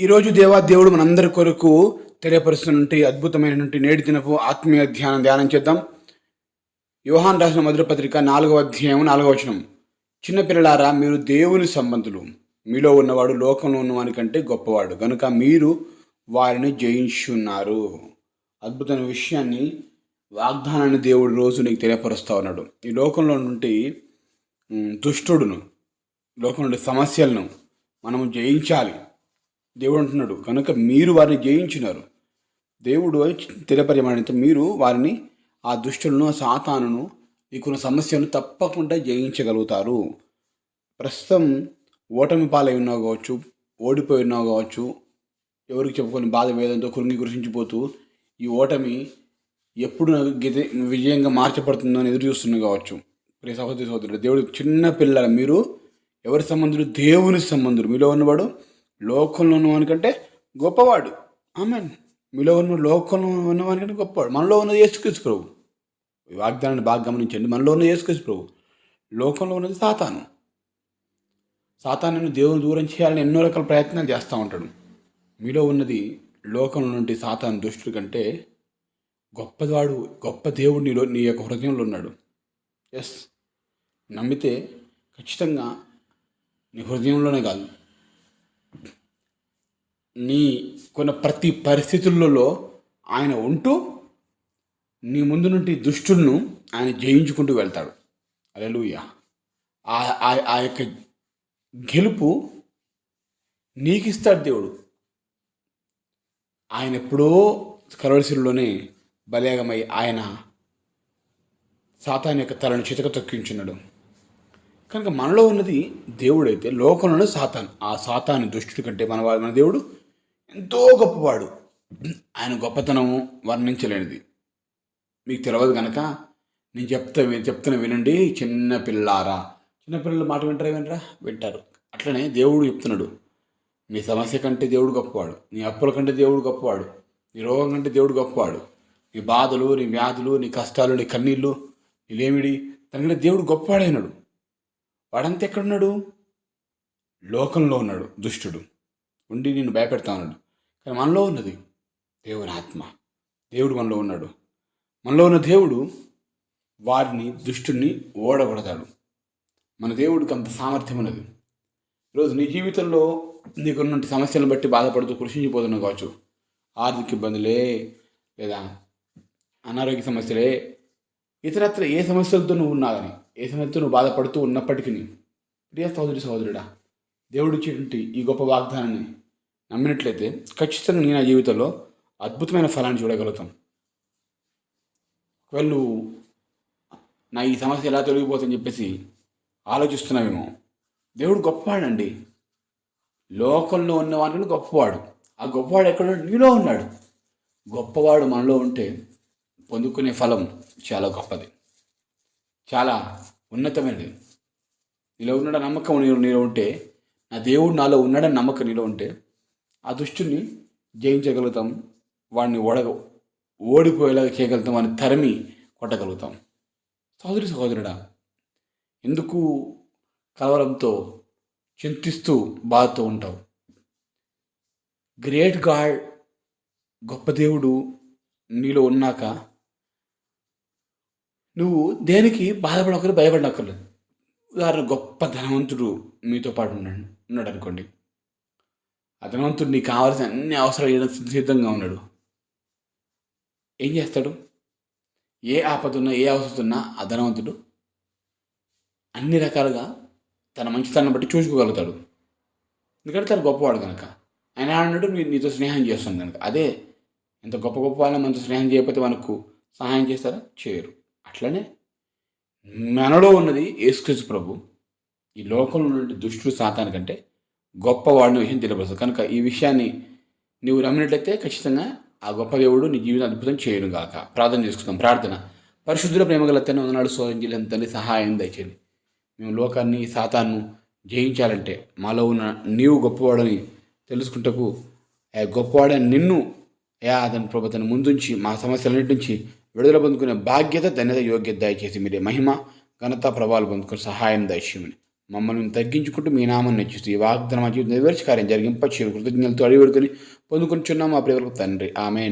ఈరోజు దేవా దేవుడు మనందరి కొరకు తెలియపరుస్తున్నటువంటి అద్భుతమైనటువంటి నేటి దినపు ఆత్మీయ ధ్యానం ధ్యానం చేద్దాం. యోహాన్ రాసిన మధుర పత్రిక నాలుగవ అధ్యాయం నాలుగవ వచనం. చిన్నపిల్లలారా మీరు దేవుని సంబంధులు. మీలో ఉన్నవాడు లోకంలో ఉన్నవాని కంటే గొప్పవాడు. కనుక మీరు వారిని జయించున్నారు. అద్భుతమైన విషయాన్ని వాగ్దానాన్ని దేవుడు రోజు నీకు తెలియపరుస్తూ ఉన్నాడు. ఈ లోకంలో నుండి దుష్టుడును లోకం నుండి సమస్యలను మనము జయించాలి. దేవుడు అంటున్నాడు కనుక మీరు వారిని జయించినారు. దేవుడు తెలియపరచమనంత మీరు వారిని ఆ దుష్టులను ఆ సాతానును మీకున్న సమస్యను తప్పకుండా జయించగలుగుతారు. ప్రస్తుతం ఓటమి పాలై ఉన్నావు కావచ్చు ఓడిపోయి ఉన్నావు కావచ్చు ఎవరికి చెప్పుకొని బాధ వేదంతో కురింగి కృషించిపోతూ ఈ ఓటమి ఎప్పుడు గిదే విజయంగా మార్చబడుతుందో అని ఎదురు చూస్తున్నా కావచ్చు. ప్రియ సహోదరి సహోదరుడు దేవుడు చిన్న పిల్లల మీరు ఎవరి సంబంధులు? దేవుని సంబంధులు. మీలో ఉన్నవాడు లోకంలో అనుకంటే గొప్పవాడు. ఆమెన్. మీలో ఉన్న లోకంలో ఉన్నవానికంటే గొప్పవాడు. మనలో ఉన్నది యేసుక్రీస్తు ప్రభు. ఈ వాగ్దానాన్ని బాగా గమనించండి. మనలో ఉన్నది యేసుక్రీస్తు ప్రభు. లోకంలో ఉన్నది సాతాను. సాతాను దేవుని దూరం చేయాలని ఎన్నో రకాల ప్రయత్నాలు చేస్తూ ఉంటాడు. మీలో ఉన్నది లోకంలో నుండి సాతాను దుష్టుడు కంటే గొప్పవాడు గొప్ప దేవుడు నీలో నీ యొక్క హృదయంలో ఉన్నాడు. ఎస్ నమ్మితే ఖచ్చితంగా నీ హృదయంలోనే కాదు. నీ కొన్న ప్రతి పరిస్థితులలో ఆయన ఉంటూ నీ ముందు నుండి దుష్టులను ఆయన జయించుకుంటూ వెళ్తాడు. అలెలుయ ఆ ఆ- ఆ యొక్క గెలుపు నీకు ఇస్తాడు దేవుడు. ఆయన ఎప్పుడో కలవరిశిలోనే బలేగమై ఆయన సాతాన్ యొక్క తలను చితక తొక్కించున్నాడు. కనుక మనలో ఉన్నది దేవుడైతే లోకంలోనే సాతాన్. ఆ సాతాను దుష్టుడి కంటే మన మన దేవుడు ఎంతో గొప్పవాడు. ఆయన గొప్పతనము వర్ణించలేనిది. మీకు తెలియదు కనుక నేను చెప్తా చెప్తున్నా చెప్తున్న వినండి చిన్న పిల్లారా. చిన్నపిల్లలు మాట వింటారా వినరా? వింటారు. అట్లనే దేవుడు చెప్తున్నాడు. నీ సమస్య కంటే దేవుడు గొప్పవాడు. నీ అప్పుల కంటే దేవుడు గొప్పవాడు. నీ రోగం కంటే దేవుడు గొప్పవాడు. నీ బాధలు నీ వ్యాధులు నీ కష్టాలు నీ కన్నీళ్ళు నీలేమిడి తనకంటే దేవుడు గొప్పవాడైనాడు. వాడంతా ఎక్కడున్నాడు లోకంలో ఉన్నాడు దుష్టుడు. ఉండి నేను భయపెడతా ఉన్నాడు కానీ మనలో ఉన్నది దేవుని ఆత్మ. దేవుడు మనలో ఉన్నాడు. మనలో ఉన్న దేవుడు వారిని దుష్టుని ఓడగొడతాడు. మన దేవుడికి అంత సామర్థ్యం ఉన్నది. ఈరోజు నీ జీవితంలో నీకున్నటువంటి సమస్యలను బట్టి బాధపడుతూ కృషించిపోతున్నావు కావచ్చు. ఆర్థిక ఇబ్బందులే లేదా అనారోగ్య సమస్యలే ఇతరత్ర ఏ సమస్యలతో నువ్వు ఉన్నావని ఏ సమస్యతో నువ్వు బాధపడుతూ ఉన్నప్పటికీ ప్రియ సహోదరి సహోదరుడా దేవుడిచ్చేటువంటి ఈ గొప్ప వాగ్దానాన్ని నమ్మినట్లయితే ఖచ్చితంగా నీ నా జీవితంలో అద్భుతమైన ఫలాన్ని చూడగలుగుతాం. ఒకవేళ నువ్వు నా ఈ సమస్య ఎలా తొలగిపోతుందని చెప్పేసి ఆలోచిస్తున్నావేమో దేవుడు గొప్పవాడండి. లోకంలో ఉన్నవాడిని గొప్పవాడు. ఆ గొప్పవాడు ఎక్కడో నీలో ఉన్నాడు. గొప్పవాడు మనలో ఉంటే పొందుకునే ఫలం చాలా గొప్పది. చాలా ఉన్నతమైనది. నీలో ఉన్న నమ్మకం నీలో నీలో ఉంటే నా దేవుడు నాలో ఉన్నాడని నమ్మకం నీలో ఉంటే ఆ దుష్టుని జయించగలుగుతాం వాడిని ఓడగ ఓడిపోయేలాగా చేయగలుగుతాం వాడిని తరిమి కొట్టగలుగుతాం. సహోదరి సహోదరుడా ఎందుకు కలవరంతో చింతిస్తూ బాధతో ఉంటావు? గ్రేట్ గాడ్ గొప్ప దేవుడు నీలో ఉన్నాక నువ్వు దేనికి బాధపడక్కర్లేదు భయపడక్కర్లేదు ఉదాహరణ గొప్ప ధనవంతుడు మీతో పాటు ఉన్నాడు ఉన్నాడు అనుకోండి. ఆ ధనవంతుడు నీకు కావాల్సిన అన్ని అవసరాలు సిద్ధంగా ఉన్నాడు. ఏం చేస్తాడు? ఏ ఆపద ఉన్నా ఏ అవసరం ఉన్నా ఆ ధనవంతుడు అన్ని రకాలుగా తన మంచితనం బట్టి చూసుకోగలుగుతాడు. ఎందుకంటే తను గొప్పవాడు కనుక ఆయన అన్నాడు నీ నీతో స్నేహం చేస్తుంది కనుక అదే ఎంత గొప్ప గొప్ప వాళ్ళని మనతో స్నేహం చేయకపోతే మనకు సహాయం చేస్తారా? చేయరు. అట్లనే మనలో ఉన్నది యేసుక్రీస్తు ప్రభు ఈ లోకంలో ఉన్నటువంటి దుష్టుడు సాతాను కంటే గొప్పవాడిని విషయం తెలియపరుస్తుంది కనుక ఈ విషయాన్ని నువ్వు నమ్మినట్లయితే ఖచ్చితంగా ఆ గొప్ప దేవుడు నీ జీవితం అద్భుతం చేయను గాక. ప్రార్థన చేసుకుందాం. ప్రార్థన. పరిశుద్ధుల ప్రేమగల తన వందనాడు సోదించలేని తల్లి సహాయం దయచేయండి. మేము లోకాన్ని సాతాను జయించాలంటే మాలో ఉన్న నీవు గొప్పవాడని తెలుసుకుంటకు ఆ గొప్పవాడని నిన్ను యా అతని ప్రభుత్వం ముందుంచి మా సమస్యలన్నిటి నుంచి విడుదల పొందుకునే బాధ్యత ధన్యత యోగ్యత దయచేసి మీరే మహిమ ఘనత ప్రభావాలు పొందుకునే సహాయం దయచేయమని. మమ్మల్ని తగ్గించుకుంటూ మీ నామం నచ్చిస్తూ ఈ వాగ్దానం జీవితం నెరవేర్చి కార్యం జరిగింప కృతజ్ఞతలతో అడిగి పెడుకుని పొందుకుని చున్నాము ఆ తండ్రి. ఆమె